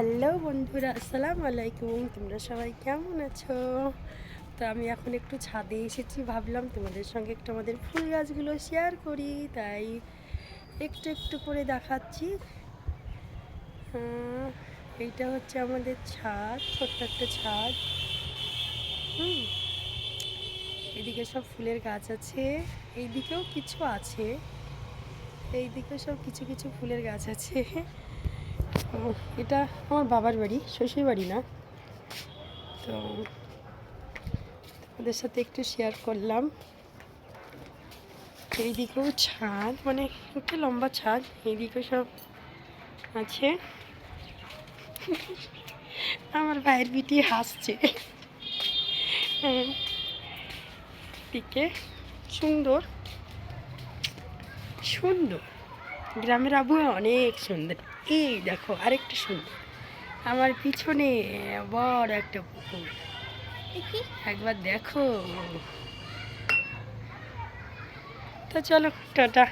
Hello বন্ধুরা, আসসালামু আলাইকুম। তোমরা সবাই কেমন আছো? তো আমি এখন একটু ছাদে এসেছি, ভাবলাম তোমাদের সঙ্গে একটু আমাদের ফুল গাছগুলো শেয়ার করি, তাই একটু একটু করে দেখাচ্ছি। এইটা হচ্ছে আমাদের ছাদ, ছোট্ট একটা ছাদ। হুম, এদিকে সব ফুলের গাছ আছে, এইদিকেও কিছু আছে এইদিকে সব কিছু কিছু ফুলের গাছ আছে। এটা আমার বাবার বাড়ি, শ্বশুর বাড়ি না। তো ওদের সাথে একটু শেয়ার করলাম। এইদিকেও ছাদ মানে একটা লম্বা ছাদ, এইদিকেও সব আছে। আমার ভাইয়ের বিটি হাসছে। দিকে সুন্দর সুন্দর। গ্রামের আবহাওয়া অনেক সুন্দর। এই দেখো আরেকটা সুন্দর। আমার পিছনে বড় একটা পুকুর। একবার দেখো। তো চলো টাটা।